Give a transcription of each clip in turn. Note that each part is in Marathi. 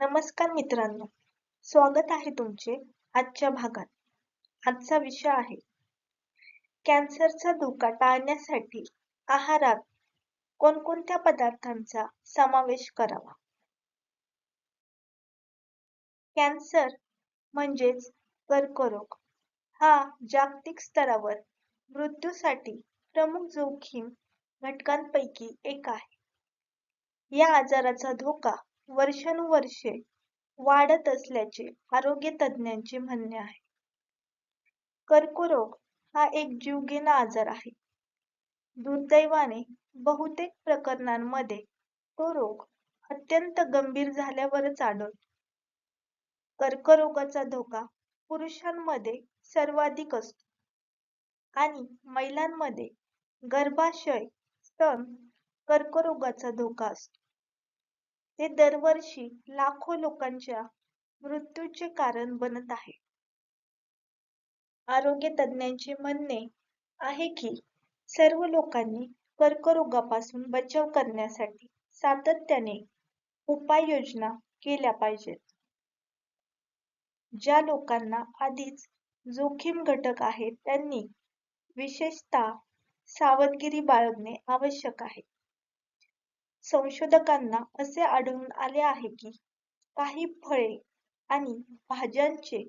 नमस्कार मित्रांनो. स्वागत आहे तुमचे आजच्या भागात. आजचा विषय आहे कॅन्सरचा धोका टाळण्यासाठी आहारात कोणकोणत्या पदार्थांचा समावेश करावा? कॅन्सर म्हणजेच कर्करोग हा जागतिक स्तरावर मृत्यूसाठी प्रमुख जोखीम घटकांपैकी एक आहे. या आजाराचा धोका वर्षानुवर्षे वाढत असल्याचे आरोग्य तज्ज्ञांचे म्हणणे आहे. कर्करोग हा एक जीवघेणा आजार आहे. दुर्दैवाने बहुतेक प्रकरणांमध्ये तो रोग अत्यंत गंभीर झाल्यावरच आढळतो. कर्करोगाचा धोका पुरुषांमध्ये सर्वाधिक असतो आणि महिलांमध्ये गर्भाशय स्तन कर्करोगाचा धोका असतो. ते दरवर्षी लाखो लोकांच्या मृत्यूचे कारण बनत आहे. आरोग्य तज्ज्ञांचे म्हणणे आहे की सर्व लोकांनी कर्करोगापासून बचाव करण्यासाठी सातत्याने उपाययोजना केल्या पाहिजेत. ज्या लोकांना आधीच जोखीम घटक आहेत त्यांनी विशेषतः सावधगिरी बाळगणे आवश्यक आहे. संशोधकांना असे आढळून आले आहे की काही फळे आणि भाज्यांचे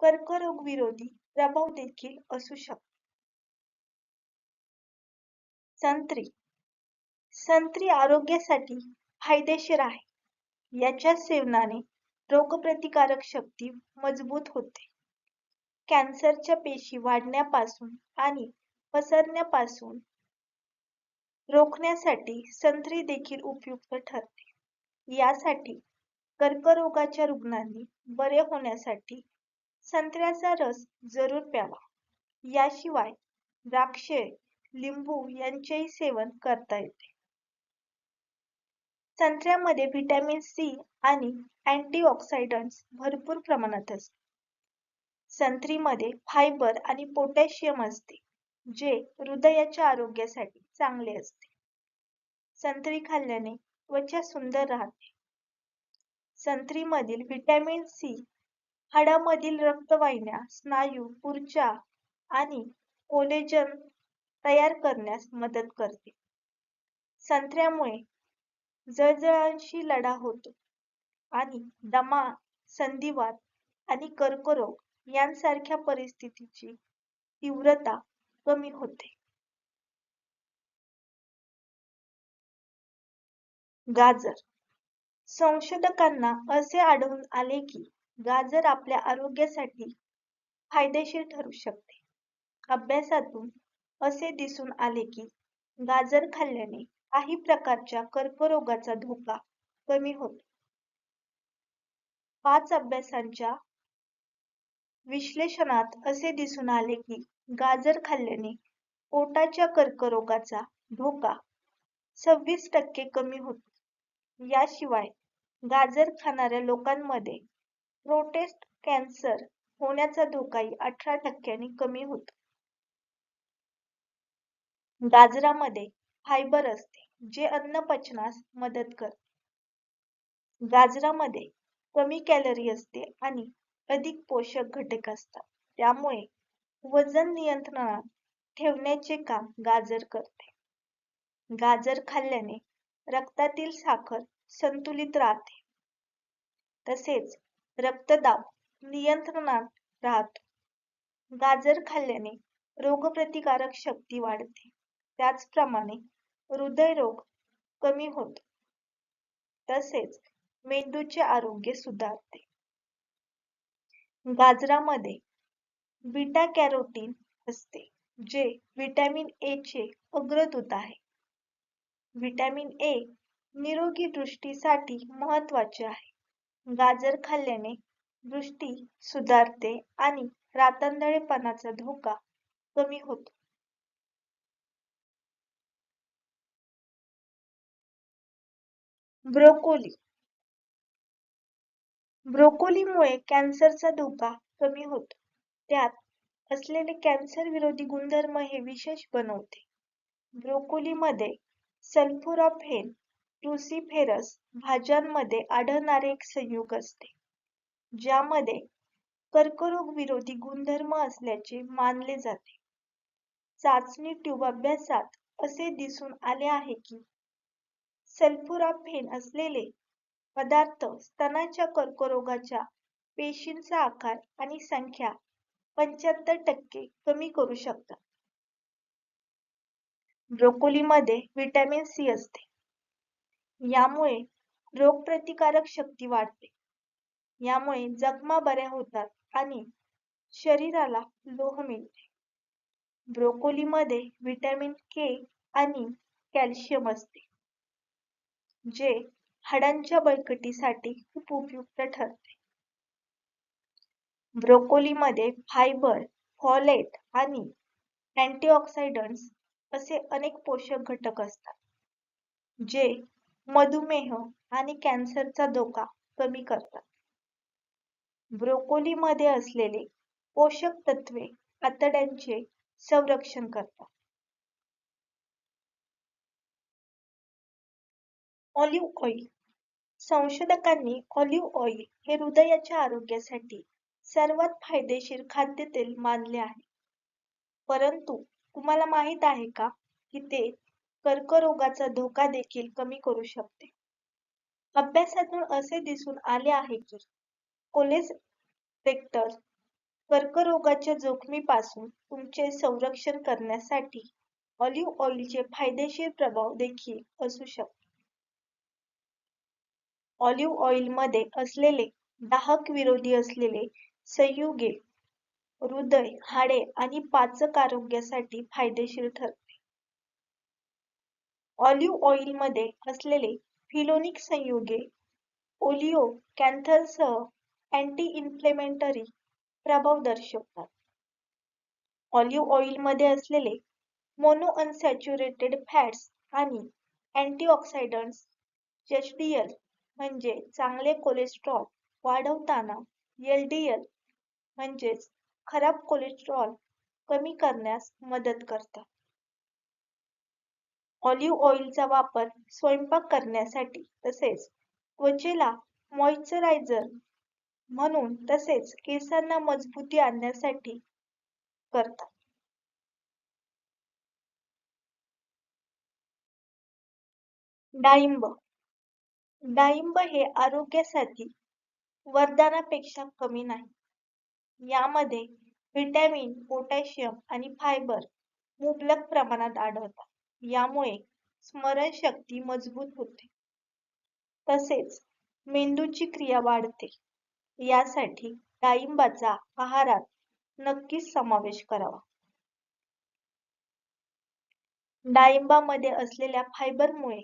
कर्करोग विरोधी प्रभाव देखील असू शकतो संत्री. संत्री आरोग्यासाठी फायदेशीर आहे. याच्या सेवनाने रोगप्रतिकारक शक्ती मजबूत होते. कॅन्सरच्या पेशी वाढण्यापासून आणि पसरण्यापासून रोखण्यासाठी संत्री देखील उपयुक्त ठरते. यासाठी कर्करोगाच्या रुग्णांनी बरे होण्यासाठी संत्र्याचा रस जरूर प्यावा. याशिवाय द्राक्षे लिंबू यांचेही सेवन करता येते. संत्र्यामध्ये व्हिटॅमिन सी आणि अँटीऑक्सिडंट्स भरपूर प्रमाणात असते संत्रीमध्ये फायबर आणि पोटॅशियम असते. जे हृदयाच्या आरोग्यासाठी चांगले असते. संत्री खाल्ल्याने त्वचा सुंदर राहते. संत्रीमधील व्हिटॅमिन सी हाडामधील रक्तवाहिन्या स्नायू ऊर्जा आणि कोलेजन तयार करण्यास मदत करते. संत्र्यामुळे जळजळांशी लढा होतो आणि दमा संधिवात आणि कर्करोग यांसारख्या परिस्थितीची तीव्रता कमी होते. गाजर. संशोधकांना असे आढळून आले की गाजर आपल्या आरोग्यासाठी फायदेशीर ठरू शकते. अभ्यासातून असे दिसून आले की गाजर खाल्ल्याने काही प्रकारच्या कर्करोगाचा धोका कमी होतो. पाच अभ्यासांच्या विश्लेषणात असे दिसून आले की गाजर खाल्ल्याने पोटाच्या कर्करोगाचा धोका सव्वीस टक्के कमी होतो. याशिवाय गाजर खाणाऱ्या लोकांमध्ये प्रोटेस्ट कॅन्सर होण्याचा धोकाही अठरा टक्क्यांनी कमी होतो. गाजरामध्ये फायबर असते जे अन्न पचनास मदत करते. गाजरामध्ये कमी कॅलरी असते आणि अधिक पोषक घटक असतात. त्यामुळे वजन नियंत्रणात ठेवण्याचे काम गाजर करते. गाजर खाल्ल्याने रक्तातील साखर संतुलित राहते. तसेच रक्तदाब नियंत्रणात राहतो. गाजर खाल्ल्याने रोगप्रतिकारक शक्ती वाढते. त्याचप्रमाणे हृदयरोग कमी होतो. तसेच मेंदूचे आरोग्य सुधारते. गाजरामध्ये बीटा कॅरोटीन असते जे व्हिटॅमिन ए चे अग्रदूत आहे. व्हिटॅमिन ए निरोगी दृष्टीसाठी महत्त्वाचे आहे. गाजर खाल्ल्याने दृष्टी सुधारते आणि रातंधळेपणाचा धोका कमी होतो. ब्रोकोली. ब्रोकोलीमुळे कॅन्सरचा धोका कमी होतो. त्यात असलेले cancer विरोधी गुणधर्म हे विशेष बनवते. ब्रोकोलीमध्ये sulforaphane, cruciferous भाज्यांमध्ये आढळणारे एक संयुग असते ज्यामध्ये कर्करोग विरोधी गुणधर्म असल्याचे मानले जाते. चाचणी ट्यूब अभ्यासात असे दिसून आले आहे की sulforaphane असलेले पदार्थ स्तनाच्या कर्करोगाच्या पेशींचा आकार आणि संख्या पंच्याहत्तर टक्के कमी करू शकतात. ब्रोकोलीमध्ये व्हिटॅमिन सी असते. यामुळे रोगप्रतिकारक शक्ती वाढते. यामुळे जखमा बऱ्या होतात आणि शरीराला लोह मिळते. ब्रोकोलीमध्ये व्हिटॅमिन के आणि कॅल्शियम असते जे हाडांच्या बळकटीसाठी खूप उपयुक्त ठरते. ब्रोकोलीमध्ये फायबर फॉलेट आणि अँटीऑक्सिडंट्स असे अनेक पोषक घटक असतात जे मधुमेह आणि कॅन्सरचा धोका कमी करतात. ब्रोकोलीमध्ये असलेले पोषक तत्वे आतड्यांचे संरक्षण करतात. ऑलिव्ह ऑइल संशोधकांनी ऑलिव्ह ऑइल हे हृदयाच्या आरोग्यासाठी सर्वात फायदेशीर खाद्यतेल मानले आहे. परंतु तुम्हाला माहीत आहे का की ते कर्करोगाचा धोका देखील कमी करू शकते? अभ्यासातून असे दिसून आले आहे की कोलेस्टेक्टर कर्करोगाच्या जोखमीपासून तुमचे संरक्षण करण्यासाठी ऑलिव्ह ऑइलचे फायदेशीर प्रभाव देखील असू शकतो ऑलिव्ह ऑइलमध्ये असलेले दाहक विरोधी असलेले संयुगे हृदय हाडे आणि पाचक आरोग्यासाठी फायदेशीर ठरते. ऑलिव्ह ऑइलमध्ये असलेले फिलोनिक संयुगे ओलिओ सह anti inflammatory प्रभाव दर्शवतात. ऑलिव्ह ऑइलमध्ये असलेले मोनोअनसॅच्युरेटेड फॅट्स आणि अँटीऑक्सिडंट्स HDL म्हणजे चांगले कोलेस्ट्रॉल वाढवताना LDL म्हणजेच खराब कोलेस्ट्रॉल कमी करण्यास मदत करतात. ऑलिव्ह ऑइलचा वापर स्वयंपाक करण्यासाठी तसेच त्वचेला moisturizer म्हणून तसेच केसांना मजबूती आणण्यासाठी करतात. डाळिंब. डाळिंब हे आरोग्यासाठी वरदानापेक्षा कमी नाही. यामध्ये व्हिटॅमिन पोटॅशियम आणि फायबर मुबलक प्रमाणात आढळतात. यामुळे स्मरणशक्ती मजबूत होते. तसेच मेंदूची क्रिया वाढते. यासाठी डाळिंबाचा आहारात नक्कीच समावेश करावा. डाळिंबामध्ये असलेल्या फायबरमुळे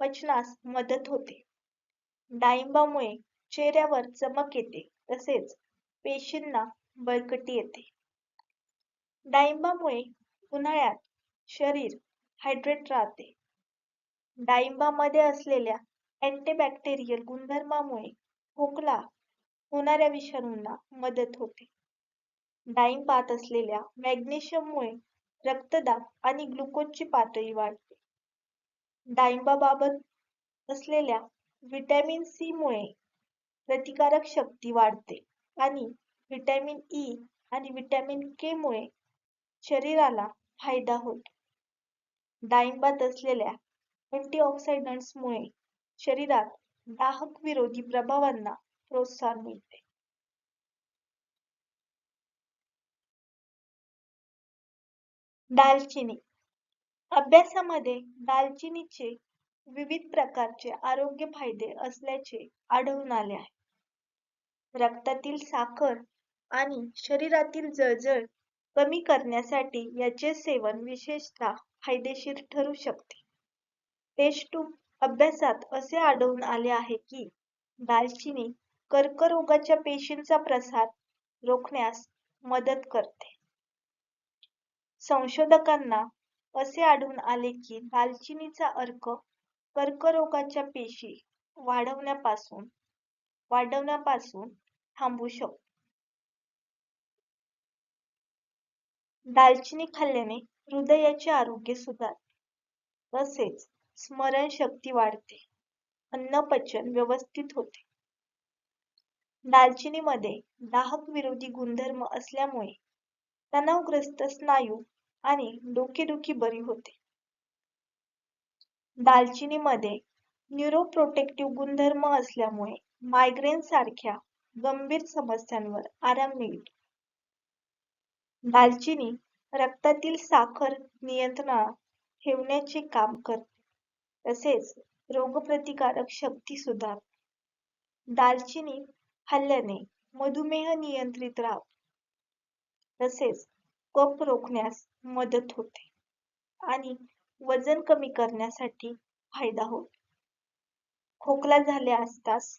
पचनास मदत होते. डाळिंबामुळे चेहऱ्यावर चमक येते. तसेच पेशींना बळकटी येते. डाळिंबामुळे उन्हाळ्यात शरीर हायड्रेट राहते. डाळिंबामध्ये असलेल्या अँटीबॅक्टेरियल गुणधर्मामुळे खोकला होणाऱ्या विषाणूंना मदत होते. डाळिंबात असलेल्या मॅग्नेशियममुळे रक्तदाब आणि ग्लुकोजची पातळी वाढते. डाळिंबाबाबत असलेल्या व्हिटॅमिन सी मुळे प्रतिकारक शक्ती वाढते. आणि व्हिटॅमिन ई e आणि व्हिटॅमिन के मुळे शरीराला फायदा होतो. डाळिंबात असलेल्या अँटीऑक्सिडंट्समुळे शरीरात दाहक विरोधी प्रभावांना प्रोत्साहन मिळते. दालचिनी. अभ्यासामध्ये दालचिनीचे विविध प्रकारचे आरोग्य फायदे असल्याचे आढळून आले आहे. रक्तातील साखर आणि शरीरातील जळजळ कमी करण्यासाठी याचे सेवन विशेषतः फायदेशीर ठरू शकते. टेस्ट ट्यूब अभ्यासात असे आढळून आले आहे की दालचिनी कर्करोगाच्या पेशींचा प्रसार रोखण्यास मदत करते. संशोधकांना असे आढळून आले की दालचिनीचा अर्क कर्करोगाच्या पेशी वाढवण्यापासून वाढवण्यापासून थांबवू शकतो दालचिनी खाल्ल्याने हृदयाचे आरोग्य सुधारते तसेच स्मरणशक्ती वाढते अन्नपचन व्यवस्थित होते. दालचिनीमध्ये दाहक विरोधी गुणधर्म असल्यामुळे तणावग्रस्त स्नायू आणि डोकेदुखी बरी होते. दालचिनीमध्ये न्यूरोप्रोटेक्टिव्ह गुणधर्म असल्यामुळे मायग्रेन सारख्या गंभीर समस्यांवर आराम मिळेल दालचिनी रक्तातील साखर नियंत्रणात ठेवण्याचे काम करते तसेच रोगप्रतिकारक शक्ती सुधारते. दालचिनी खाल्ल्याने मधुमेह नियंत्रित राहतो तसेच कफ रोखण्यास मदत होते आणि वजन कमी करण्यासाठी फायदा होतो. खोकला झाल्या असतास